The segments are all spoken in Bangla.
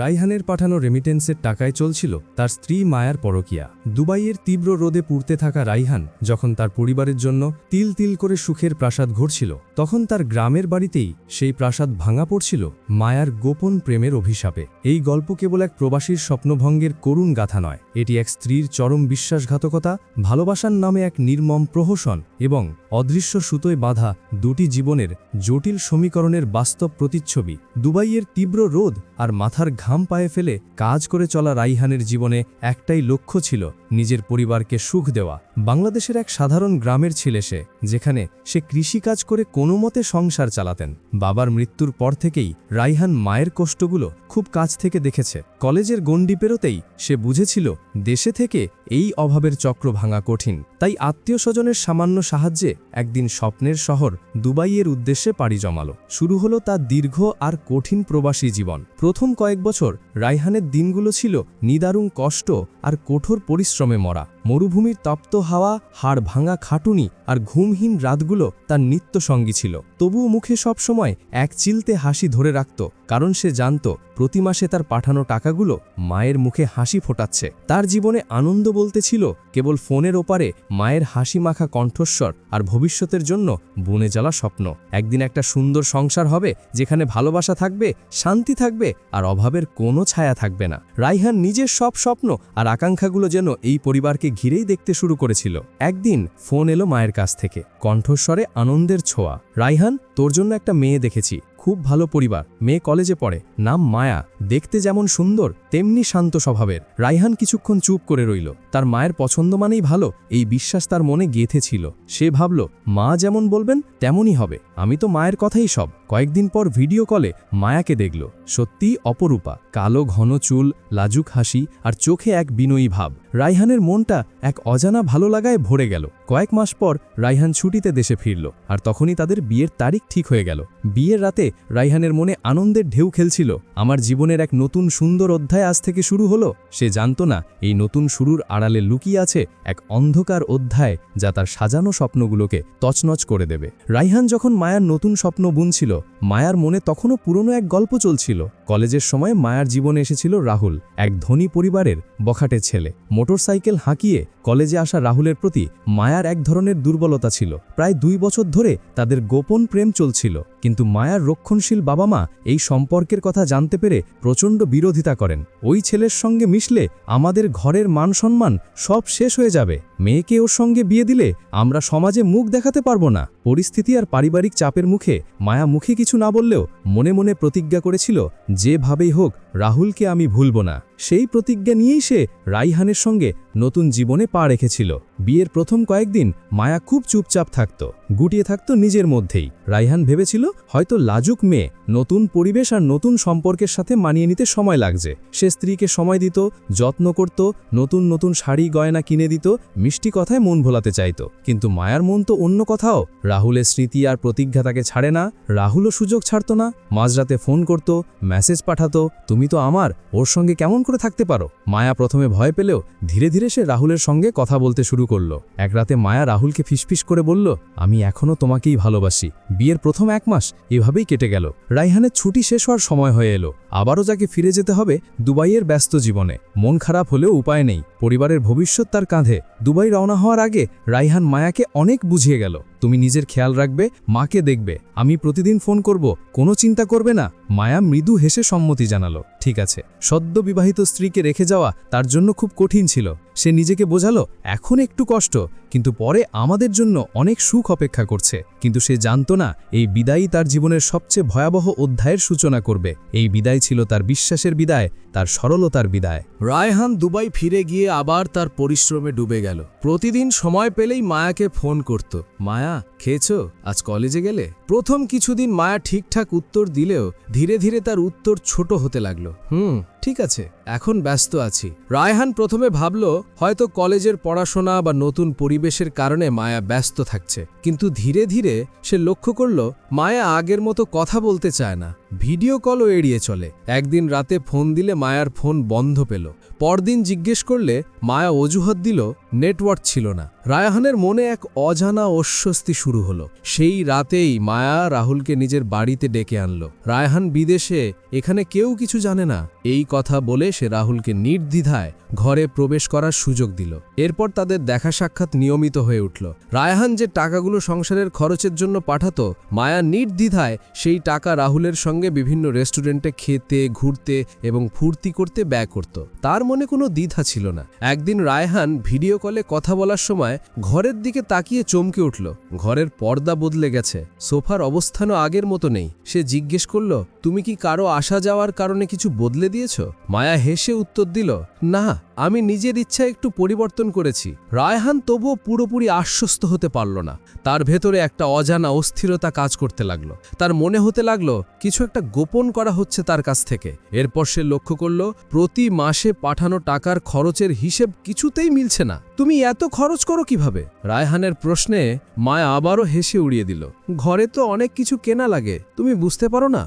রাইহানের পাঠানো রেমিটেন্সের টাকায় চলছিল তার স্ত্রী মায়ার পরকিয়া। দুবাইয়ের তীব্র রোদে পুড়তে থাকা রাইহান যখন তার পরিবারের জন্য তিল তিল করে সুখের প্রাসাদ ঘটছিল তখন তার গ্রামের বাড়িতেই সেই প্রাসাদ ভাঙা পড়ছিল মায়ার গোপন প্রেমের অভিশাপে। এই গল্প কেবল এক প্রবাসীর স্বপ্নভঙ্গের করুণ গাথা নয়, এটি এক স্ত্রীর চরম বিশ্বাসঘাতকতা, ভালোবাসার নামে এক নির্মম প্রহসন এবং অদৃশ্য সুতোয় বাঁধা দুটি জীবনের জটিল সমীকরণের বাস্তব প্রতিচ্ছবি। দুবাইয়ের তীব্র রোদ আর মাথার ঘাম পায়ে ফেলে কাজ করে চলা রাইহানের জীবনে একটাই লক্ষ্য ছিল, নিজের পরিবারকে সুখ দেওয়া। বাংলাদেশের এক সাধারণ গ্রামের ছেলে সে, যেখানে সে কৃষিকাজ করে কোনো মতে সংসার চালাতেন। বাবার মৃত্যুর পর থেকেই রাইহান মায়ের কষ্টগুলো খুব কাছ থেকে দেখেছে। কলেজের গণ্ডি পেরোতেই সে বুঝেছিল, দেশে থেকে এই অভাবের চক্র ভাঙা কঠিন। তাই আত্মীয় স্বজনের সামান্য সাহায্যে একদিন স্বপ্নের শহর দুবাইয়ের উদ্দেশ্যে পাড়ি জমালো। শুরু হলো তার দীর্ঘ আর কঠিন প্রবাসী জীবন। প্রথম কয়েক বছর রাইহানের দিনগুলো ছিল নিদারুণ কষ্ট আর কঠোর পরিশ্রমে মরা। মরুভূমির তপ্ত হাওয়া, হাড় ভাঙা খাটুনি আর ঘুমহীন রাতগুলো তার নিত্য সঙ্গী ছিল। তবুও মুখে সবসময় এক চিলতে হাসি ধরে রাখত, কারণ সে জানত প্রতি মাসে তার পাঠানো টাকাগুলো মায়ের মুখে হাসি ফোটাচ্ছে। তার জীবনে আনন্দ বলতে ছিল কেবল ফোনের ওপারে মায়ের হাসি মাখা কণ্ঠস্বর আর ভবিষ্যতের জন্য বুনে জ্বালা স্বপ্ন। একদিন একটা সুন্দর সংসার হবে যেখানে ভালোবাসা থাকবে, শান্তি থাকবে আর অভাবের কোনো ছায়া থাকবে না। রাইহান নিজের সব স্বপ্ন আর আকাঙ্ক্ষাগুলো যেন এই পরিবারকে ঘিরেই দেখতে শুরু করেছিল। একদিন ফোন এলো মায়ের কাছ থেকে, কণ্ঠস্বরে আনন্দের ছোঁয়া। রাইহান, তোর জন্য একটা মেয়ে দেখেছি। খুব ভালো পরিবার। মেয়ে কলেজে পড়ে। নাম মায়া। দেখতে যেমন সুন্দর, তেমনি শান্ত স্বভাবের। রাইহান কিছুক্ষণ চুপ করে রইল। তার মায়ের পছন্দ মানেই ভালো, এই বিশ্বাস তার মনে গেঁথেছিল। সে ভাবল, মা যেমন বলবেন, তেমনই হবে। আমি তো মায়ের কথাই সব। কয়েকদিন পর ভিডিও কলে মায়াকে দেখল। সত্যি অপরূপা, কালো ঘন চুল, লাজুক হাসি আর চোখে এক বিনয়ী ভাব। রাইহানের মনটা এক অজানা ভালো লাগায় ভরে গেল। কয়েক মাস পর রাইহান ছুটিতে দেশে ফিরল আর তখনই তাদের বিয়ের তারিখ ঠিক হয়ে গেল। বিয়ের রাতে রাইহানের মনে আনন্দের ঢেউ খেলছিল। আমার জীবনের এক নতুন সুন্দর অধ্যায় আজ থেকে শুরু হলো। সে জানত না এই নতুন শুরুর আড়ালে লুকিয়ে আছে এক অন্ধকার অধ্যায় যা তার সাজানো স্বপ্নগুলোকে তছনছ করে দেবে। রাইহান যখন মায়ার নতুন স্বপ্ন বুনছিল মায়ার মনে তখনও পুরনো এক গল্প চলছিল। কলেজের সময় মায়ার জীবনে এসেছিল রাহুল, এক ধনী পরিবারের বখাটে ছেলে। মোটরসাইকেল হাঁকিয়ে কলেজে আসা রাহুলের প্রতি মায়ার এক ধরনের দুর্বলতা ছিল। প্রায় দুই বছর ধরে তাদের গোপন প্রেম চলছিল, কিন্তু মায়ার রক্ষণশীল বাবা মা এই সম্পর্কের কথা জানতে পেরে প্রচণ্ড বিরোধিতা করেন। ওই ছেলের সঙ্গে মিশলে আমাদের ঘরের মান সম্মান সব শেষ হয়ে যাবে। মেয়েকে ওর সঙ্গে বিয়ে দিলে আমরা সমাজে মুখ দেখাতে পারব না। পরিস্থিতি আর পারিবারিক চাপের মুখে মায়া মুখে কিছু না বললেও মনে মনে প্রতিজ্ঞা করেছিল যেভাবেই হোক রাহুলকে আমি ভুলব না। সেই প্রতিজ্ঞা নিয়েই সে রাইহানের সঙ্গে নতুন জীবনে পা রেখেছিল। বিয়ের প্রথম কয়েকদিন মায়া খুব চুপচাপ থাকত, গুটিয়ে থাকত নিজের মধ্যেই। রাইহান ভেবেছিল হয়তো লাজুক মেয়ে, নতুন পরিবেশ আর নতুন সম্পর্কের সাথে মানিয়ে নিতে সময় লাগছে। সে স্ত্রীকে সময় দিত, যত্ন করত, নতুন নতুন শাড়ি, গয়না কিনে দিত, মিষ্টি কথায় মন ভোলাতে চাইত। কিন্তু মায়ার মন তো অন্য কথাও। রাহুলের স্মৃতি আর প্রতিজ্ঞা তাকে ছাড়ে না, রাহুলও সুযোগ ছাড়ত না। মাঝরাতে ফোন করত, মেসেজ পাঠাতো, তুমি তো আমার, ওর সঙ্গে কেমন থাকতে পারো। মায়া প্রথমে ভয় পেলেও ধীরে ধীরে সে রাহুলের সঙ্গে কথা বলতে শুরু করল। এক রাতে মায়া রাহুলকে ফিসফিস করে বলল, আমি এখনও তোমাকেই ভালোবাসি। বিয়ের প্রথম এক মাস এভাবেই কেটে গেল। রাইহানের ছুটি শেষ হওয়ার সময় হয়ে এলো। আবারও যাকে ফিরে যেতে হবে দুবাইয়ের ব্যস্ত জীবনে। মন খারাপ হলেও উপায় নেই। পরিবারের ভবিষ্যৎ তার কাঁধে। দুবাই রওনা হওয়ার আগে রাইহান মায়াকে অনেক বুঝিয়ে গেল। তুমি নিজের খেয়াল রাখবে, মাকে দেখবে। আমি প্রতিদিন ফোন করব, কোনো চিন্তা করবে না। মায়া মৃদু হেসে সম্মতি জানালো। ঠিক আছে। সদ্য বিবাহিত স্ত্রীকে রেখে যাওয়া তার জন্য খুব কঠিন ছিল। সে নিজেকে বোঝালো, এখন একটু কষ্ট, কিন্তু পরে আমাদের জন্য অনেক সুখ অপেক্ষা করছে। কিন্তু সে জানত না, এই বিদায়ই তার জীবনের সবচেয়ে ভয়াবহ অধ্যায়ের সূচনা করবে। এই বিদায় ছিল তার বিশ্বাসের বিদায়, তার সরলতার বিদায়। রায়হান দুবাই ফিরে গিয়ে আবার তার পরিশ্রমে ডুবে গেল। প্রতিদিন সময় পেলেই মায়াকে ফোন করত। মায়া, খেয়েছো? আজ কলেজে গেলে? প্রথম কিছুদিন মায়া ঠিকঠাক উত্তর দিলেও ধীরে ধীরে তার উত্তর ছোট হতে লাগল। হুম ঠিক আছে, এখন ব্যস্ত আছি। রায়হান প্রথমে ভাবল, হয়তো কলেজের পড়াশোনা বা নতুন পরিবেশের কারণে মায়া ব্যস্ত থাকছে। কিন্তু ধীরে ধীরে সে লক্ষ্য করল, মায়া আগের মতো কথা বলতে চায় না। ভিডিও কলও এড়িয়ে চলে। একদিন রাতে ফোন দিলে মায়ার ফোন বন্ধ পেল। পরদিন জিজ্ঞেস করলে মায়া অজুহাত দিল, নেটওয়ার্ক ছিল না। রায়হানের মনে এক অজানা অস্বস্তি শুরু হলো। সেই রাতেই মায়া রাহুলকে নিজের বাড়িতে ডেকে আনলো। রায়হান বিদেশে, এখানে কেউ কিছু জানে না। এই কথা বলে সে রাহুলকে নির্দ্বিধায় ঘরে প্রবেশ করার সুযোগ দিল। এরপর তাদের দেখা সাক্ষাৎ নিয়মিত হয়ে উঠল। রায়হান যে টাকাগুলো সংসারের খরচের জন্য পাঠাতো, মায়া নির্দ্বিধায় সেই টাকা রাহুলের সঙ্গে বিভিন্ন রেস্টুরেন্টে খেতে, ঘুরতে এবং ফুর্তি করতে ব্যয় করত। তার মনে কোনো দ্বিধা ছিল না। একদিন রায়হান ভিডিও কলে কথা বলার সময় ঘরের দিকে তাকিয়ে চমকে উঠল। ঘরের পর্দা বদলে গেছে। সোফার অবস্থানও আগের মতো নেই। সে জিজ্ঞেস করল তুমি কি কারও আসা যাওয়ার কারণে কিছু বদলে দিয়েছ? মায়া হেসে উত্তর দিল, না, আমি নিজের ইচ্ছা একটু পরিবর্তন করেছি। রায়হান তবুও পুরোপুরি আশ্বস্ত হতে পারল না। তার ভেতরে একটা অজানা অস্থিরতা কাজ করতে লাগল। তার মনে হতে লাগল, কিছু একটা গোপন করা হচ্ছে তার কাছ থেকে। এরপর সে লক্ষ্য করল, প্রতি মাসে পাঠানো টাকার খরচের হিসেব কিছুতেই মিলছে না। তুমি এত খরচ করো কীভাবে? রায়হানের প্রশ্নে মায়া আবারও হেসে উড়িয়ে দিল, ঘরে তো অনেক কিছু কেনা লাগে, তুমি বুঝতে পারো না?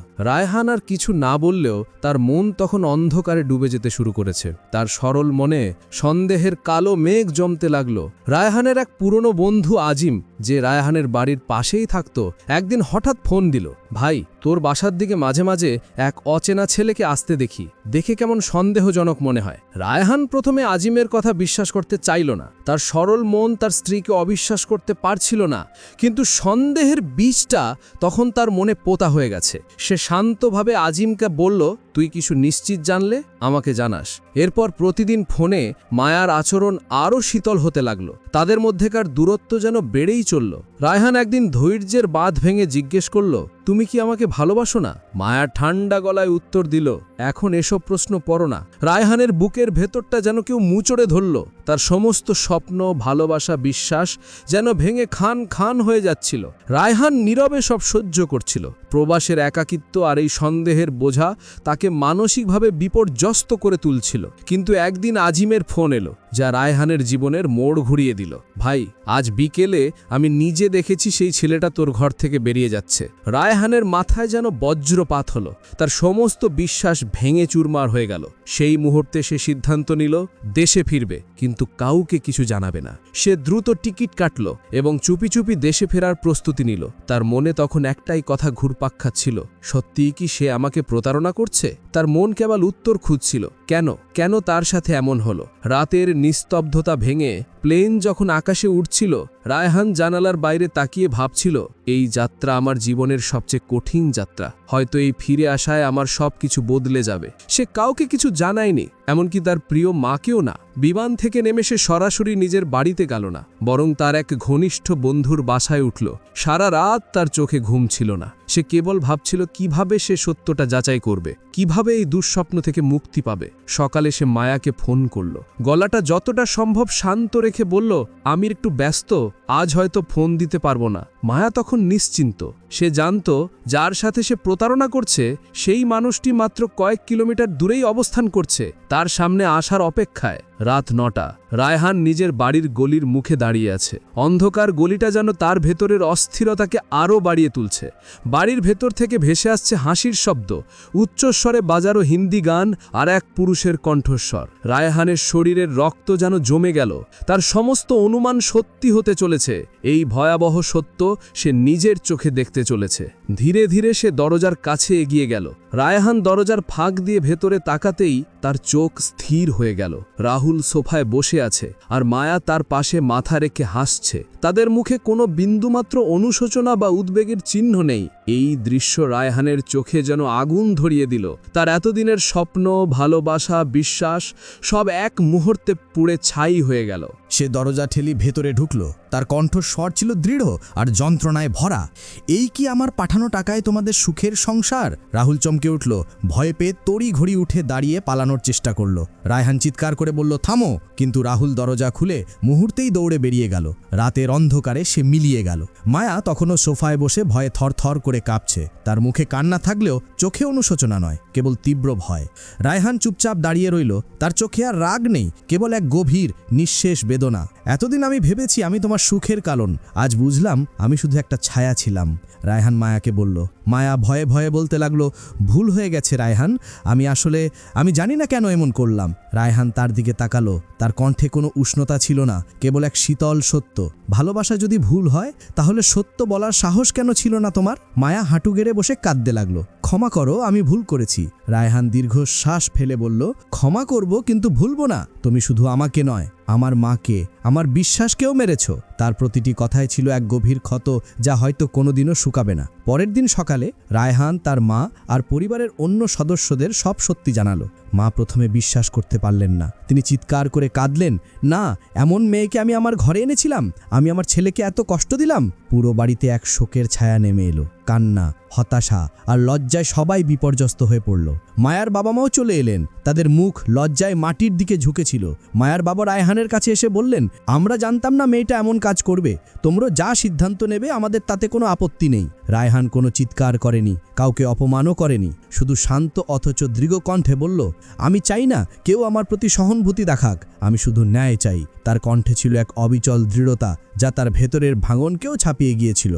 রায়হান আর কিছু না বললেও তার মন তখন অন্ধকারে ডুবে যেতে শুরু করেছে। তার সরল মনে সন্দেহের কালো মেঘ জমতে লাগল। রায়হানের এক পুরনো বন্ধু আজিম, যে রায়হানের বাড়ির পাশেই থাকতো, একদিন হঠাৎ ফোন দিল, ভাই, তোর বাসার দিকে মাঝে মাঝে এক অচেনা ছেলেকে আসতে দেখি, দেখে কেমন সন্দেহজনক মনে হয়। রায়হান প্রথমে আজিমের কথা বিশ্বাস করতে চাইল না। তার সরল মন তার স্ত্রীকে অবিশ্বাস করতে পারছিল না, কিন্তু সন্দেহের বীজটা তখন তার মনে পোতা হয়ে গেছে। সে শান্তভাবে আজিমকে বলল তুই কিছু নিশ্চিত জানলে আমাকে জানাস। এরপর প্রতিদিন ফোনে মায়ার আচরণ আরও শীতল হতে লাগল। তাদের মধ্যেকার দূরত্ব যেন বেড়েই চলল। রায়হান একদিন ধৈর্যের বাঁধ ভেঙে জিজ্ঞেস করল, তুমি কি আমাকে ভালোবাসো না? মায়া ঠান্ডা গলায় উত্তর দিল, এখন এসব প্রশ্ন পড়ো না। রায়হানের বুকের ভেতরটা যেন কেউ মুচড়ে ধরল। তার সমস্ত স্বপ্ন, ভালোবাসা, বিশ্বাস যেন ভেঙে খান খান হয়ে যাচ্ছিল। রায়হান নীরবে সব সহ্য করছিল। প্রবাসের একাকিত্ব আর এই সন্দেহের বোঝা তাকে মানসিকভাবে বিপর্যস্ত করে তুলছিল। কিন্তু একদিন আজিমের ফোন এলো, যা রায়হানের জীবনের মোড় ঘুরিয়ে দিল। ভাই, আজ বিকেলে আমি নিজে দেখেছি সেই ছেলেটা তোর ঘর থেকে বেরিয়ে যাচ্ছে। রায়হানের মাথায় যেন বজ্রপাত হলো, তার সমস্ত বিশ্বাস ভেঙে চুরমার হয়ে গেল। সেই মুহূর্তে সে সিদ্ধান্ত নিল, দেশে ফিরবে, কিন্তু কাউকে কিছু জানাবে না। সে দ্রুত টিকিট কাটল এবং চুপি চুপি দেশে ফেরার প্রস্তুতি নিল। তার মনে তখন একটাই কথা ঘুরপাক খাচ্ছিল, সত্যিই কি সে আমাকে প্রতারণা করছে? তার মন কেবল উত্তর খুঁজছিল কেন কেন তার সাথে এমন হলো? রাতের নিস্তব্ধতা ভেঙে প্লেন যখন আকাশে উঠছিল রায়হান জানালার বাইরে তাকিয়ে ভাবছিল, এই যাত্রা আমার জীবনের সবচেয়ে কঠিন যাত্রা। হয়তো এই ফিরে আসায় আমার সব কিছু বদলে যাবে। সে কাউকে কিছু জানায়নি, এমনকি তার প্রিয় মাকেও না। বিমান থেকে নেমে সে সরাসরি নিজের বাড়িতে গেল না, বরং তার এক ঘনিষ্ঠ বন্ধুর বাসায় উঠল। সারা রাত তার চোখে ঘুম ছিল না। সে কেবল ভাবছিল, কীভাবে সে সত্যটা যাচাই করবে? কীভাবে এই দুঃস্বপ্ন থেকে মুক্তি পাবে? সকালে সে মায়াকে ফোন করল। গলাটা যতটা সম্ভব শান্ত রেখে বলল আমি একটু ব্যস্ত, আজ হয়তো ফোন দিতে পারব না। মায়া তখন নিশ্চিন্ত। সে জানত, যার সাথে সে প্রতারণা করছে, সেই মানুষটি মাত্র কয়েক কিলোমিটার দূরেই অবস্থান করছে, তার সামনে আসার অপেক্ষায়। রাত নটা। রায়হান নিজের বাড়ির গলির মুখে দাঁড়িয়ে আছে। অন্ধকার গলিটা যেন তার ভেতরের অস্থিরতাকে আরও বাড়িয়ে তুলছে। বাড়ির ভেতর থেকে ভেসে আসছে হাসির শব্দ। উচ্চস্বরে বাজারও হিন্দি গান আর এক পুরুষের কণ্ঠস্বর। রায়হানের শরীরের রক্ত যেন জমে গেল। তার সমস্ত অনুমান সত্যি হতে চলেছে। এই ভয়াবহ সত্য সে নিজের চোখে দেখতে চলেছে। ধীরে ধীরে সে দরজার কাছে এগিয়ে গেল। রায়হান দরজার ফাঁক দিয়ে ভেতরে তাকাতেই তার চোখ স্থির হয়ে গেল। রাহুল সোফায় বসে আছে আর মায়া তার পাশে মাথা রেখে হাসছে। তাদের মুখে কোনো বিন্দুমাত্র অনুশোচনা বা উদ্বেগের চিহ্ন নেই। এই দৃশ্য রায়হানের চোখে যেন আগুন ধরিয়ে দিল। তার এতদিনের স্বপ্ন, ভালোবাসা, বিশ্বাস সব এক মুহূর্তে পুড়ে ছাই হয়ে গেল। সে দরজা ঠেলি ভেতরে ঢুকল। তার কণ্ঠস্বর ছিল দৃঢ় আর যন্ত্রণায় ভরা। এই কি আমার পাঠানো টাকায় তোমাদের সুখের সংসার? রাহুল চমকে উঠল। ভয় পেয়ে তড়ি ঘড়ি উঠে দাঁড়িয়ে পালানোর চেষ্টা করল। রায়হান চিৎকার করে বলল, থামো! কিন্তু রাহুল দরজা খুলে মুহূর্তেই দৌড়ে বেরিয়ে গেল। রাতের অন্ধকারে সে মিলিয়ে গেল। মায়া তখনও সোফায় বসে ভয়ে থরথর করে কাঁপছে। তার মুখে কান্না থাকলেও চোখে অনুশোচনা নয়, কেবল তীব্র ভয়। রায়হান চুপচাপ দাঁড়িয়ে রইল। তার চোখে আর রাগ নেই, কেবল এক গভীর, নিঃশেষ বেদনা। এতদিন আমি ভেবেছি আমি তোমার সুখের কারণ আজ বুঝলাম আমি শুধু একটা ছায়া ছিলাম। রায়হান মায়াকে বলল, মায়া ভয়ে ভয়ে বলতে লাগল, ভুল হয়ে গেছে রায়হান, আমি আসলে, আমি জানি না কেন এমন করলাম। রায়হান তার দিকে তাকালো, তার কণ্ঠে কোনো উষ্ণতা ছিল না, কেবল এক শীতল সত্য। ভালোবাসা যদি ভুল হয়, তাহলে সত্য বলার সাহস কেন ছিল না তোমার? মায়া হাঁটু গেড়ে বসে কাঁদতে লাগল, ক্ষমা করো, আমি ভুল করেছি। রায়হান দীর্ঘ শ্বাস ফেলে বলল, ক্ষমা করব, কিন্তু ভুলবো না। তুমি শুধু আমাকে নয়। আমার মাকে, আমার বিশ্বাসকেও মেরেছ। তার প্রতিটি কথায় ছিল এক গভীর ক্ষত যা হয়তো কোনোদিনও শুকাবে না। পরের দিন সকালে রায়হান, তার মা আর পরিবারের অন্য সদস্যদের সব সত্যি জানালো। মা প্রথমে বিশ্বাস করতে পারলেন না। তিনি চিৎকার করে কাঁদলেন, না, এমন মেয়েকে আমি আমার ঘরে এনেছিলাম। আমি আমার ছেলেকে এত কষ্ট দিলাম। পুরো বাড়িতে এক শোকের ছায়া নেমে এলো। কান্না, হতাশা আর লজ্জায় সবাই বিপর্যস্ত হয়ে পড়ল। মায়ার বাবা মাও চলে এলেন। তাদের মুখ লজ্জায় মাটির দিকে ঝুঁকেছিল। মায়ার বাবা রায়হানের কাছে এসে বললেন, আমরা জানতাম না মেয়েটা এমন কাজ করবে। তোমরা যা সিদ্ধান্ত নেবে, আমাদের তাতে কোনো আপত্তি নেই রায়হান কোনো চিৎকার করেনি, কাউকে অপমানও করেনি, শুধু শান্ত অথচ দৃঢ় কণ্ঠে বলল, আমি চাই না কেউ আমার প্রতি সহানুভূতি দেখাক, আমি শুধু ন্যায় চাই তার কণ্ঠে ছিল এক অবিচল দৃঢ়তা, যা তার ভেতরের ভাঙনকেও ছাপিয়ে গিয়েছিল।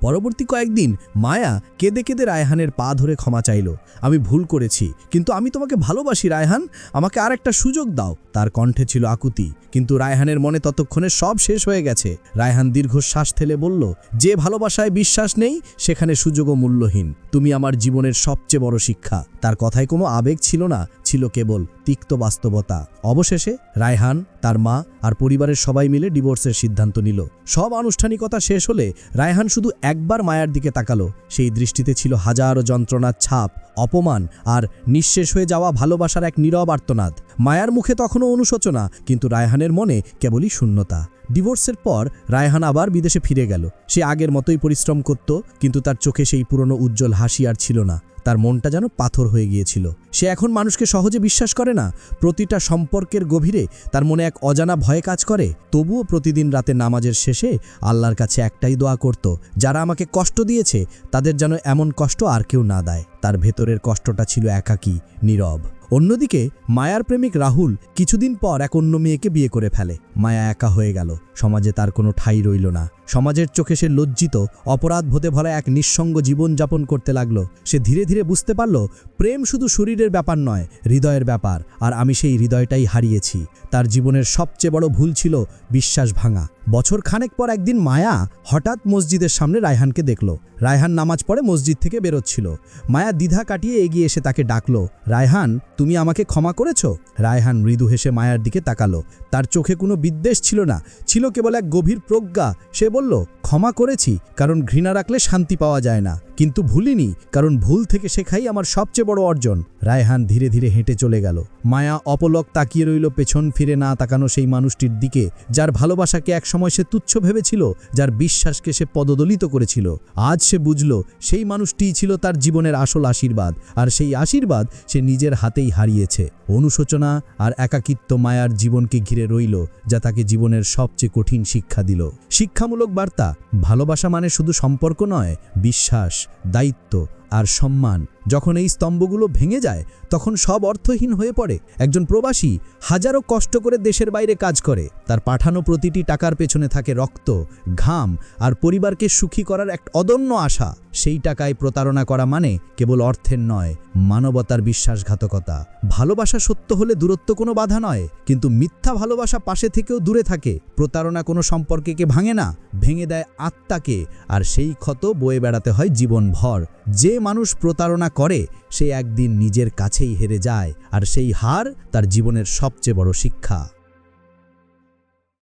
পরবর্তী কয়েকদিন মায়া কেঁদে কেঁদে রায়হানের পা ধরে ক্ষমা চাইল। আমি ভুল করেছি, কিন্তু আমি তোমাকে ভালোবাসি রায়হান। আমাকে আর একটা সুযোগ দাও। তার কণ্ঠে ছিল আকুতি, কিন্তু রায়হানের মনে ততক্ষণে সব শেষ হয়ে গেছে। রায়হান দীর্ঘশ্বাস ঠেলে বলল, যে ভালোবাসায় বিশ্বাস নেই, সেখানে সুযোগও মূল্যহীন। তুমি আমার জীবনের সবচেয়ে বড় শিক্ষা। তার কথায় কোনো আবেগ ছিল না ছিল কেবল তিক্ত বাস্তবতা। অবশেষে রায়হান, তার মা আর পরিবারের সবাই মিলে ডিভোর্সের সিদ্ধান্ত নিল। সব আনুষ্ঠানিকতা শেষ হলে রায়হান শুধু একবার মায়ার দিকে তাকালো। সেই দৃষ্টিতে ছিল হাজারো যন্ত্রণার ছাপ, অপমান আর নিঃশেষ হয়ে যাওয়া ভালোবাসার এক নীরব আর্তনাদ। মায়ার মুখে তখনও অনুশোচনা, কিন্তু রায়হানের মনে কেবলই শূন্যতা। ডিভোর্সের পর রায়হান আবার বিদেশে ফিরে গেল। সে আগের মতোই পরিশ্রম করত, কিন্তু তার চোখে সেই পুরনো উজ্জ্বল হাসি আর ছিল না। তার মনটা যেন পাথর হয়ে গিয়েছিল। সে এখন মানুষকে সহজে বিশ্বাস করে না। প্রতিটা সম্পর্কের গভীরে তার মনে এক অজানা ভয় কাজ করে। তবুও প্রতিদিন রাতে নামাজের শেষে আল্লাহর কাছে একটাই দোয়া করত, যারা আমাকে কষ্ট দিয়েছে, তাদের যেন এমন কষ্ট আর কেউ না দেয়। তার ভেতরের কষ্টটা ছিল একাকী, নীরব। অন্যদিকে, মায়ার প্রেমিক রাহুল কিছুদিন পর এক অন্য মেয়েকে বিয়ে করে ফেলে। মায়া একা হয়ে গেল। সমাজে তার কোনো ঠাই রইল না। সমাজের চোখে সে লজ্জিত, অপরাধ বোধে ভরা এক নিঃসঙ্গ জীবন যাপন করতে লাগল। সে ধীরে ধীরে বুঝতে পারল, প্রেম শুধু শরীরের ব্যাপার নয়, হৃদয়ের ব্যাপার, আর আমি সেই হৃদয়টাই হারিয়েছি। তার জীবনের সবচেয়ে বড় ভুল ছিল বিশ্বাস ভাঙা। বছর খানেক পর একদিন মায়া হঠাৎ মসজিদের সামনে রায়হানকে দেখল। রায়হান নামাজ পড়ে মসজিদ থেকে বেরোচ্ছিল। মায়া দ্বিধা কাটিয়ে এগিয়ে এসে তাকে ডাকলো, রায়হান, তুমি আমাকে ক্ষমা করেছ? রায়হান মৃদু হেসে মায়ার দিকে তাকালো। তার চোখে কোনো বিদ্বেষ ছিল না, ছিল কেবল এক গভীর প্রজ্ঞা। সে বলল ক্ষমা করেছি, কারণ ঘৃণা রাখলে শান্তি পাওয়া যায় না। কিন্তু ভুলিনি, কারণ ভুল থেকে শেখাই আমার সবচেয়ে বড় অর্জন। রায়হান ধীরে ধীরে হেঁটে চলে গেল। মায়া অপলক তাকিয়ে রইল পেছন ফিরে না তাকানো সেই মানুষটির দিকে, যার ভালোবাসাকে একসময় সে তুচ্ছ ভেবেছিল, যার বিশ্বাসকে সে পদদলিত করেছিল। আজ সে বুঝল, সেই মানুষটিই ছিল তার জীবনের আসল আশীর্বাদ, আর সেই আশীর্বাদ সে নিজের হাতেই হারিয়েছে। অনুশোচনা আর একাকিত্ব মায়ার জীবনকে ঘিরে রইল, যা তাকে জীবনের সবচেয়ে কঠিন শিক্ষা দিল। শিক্ষামূলক বার্তা ভালোবাসা মানে শুধু সম্পর্ক নয় বিশ্বাস দায়িত্ব আর সম্মান। যখন এই স্তম্ভগুলো ভেঙে যায়, তখন সব অর্থহীন হয়ে পড়ে। একজন প্রবাসী হাজারো কষ্ট করে দেশের বাইরে কাজ করে। তার পাঠানো প্রতিটি টাকার পেছনে থাকে রক্ত, ঘাম আর পরিবারকে সুখী করার এক অদন্য আশা। সেই টাকায় প্রতারণা করা মানে কেবল অর্থের নয়, মানবতার বিশ্বাসঘাতকতা। ভালোবাসা সত্য হলে দূরত্ব কোনো বাধা নয়, কিন্তু মিথ্যা ভালোবাসা পাশে থেকেও দূরে থাকে। প্রতারণা কোনো সম্পর্ককে ভাঙে না, ভেঙে দেয় আত্মাকে। আর সেই ক্ষত বয়ে বেড়াতে হয় জীবনভর। যে মানুষ প্রতারণা করে, সে একদিন নিজের কাছেই হেরে যায়, আর সেই হার তার জীবনের সবচেয়ে বড় শিক্ষা।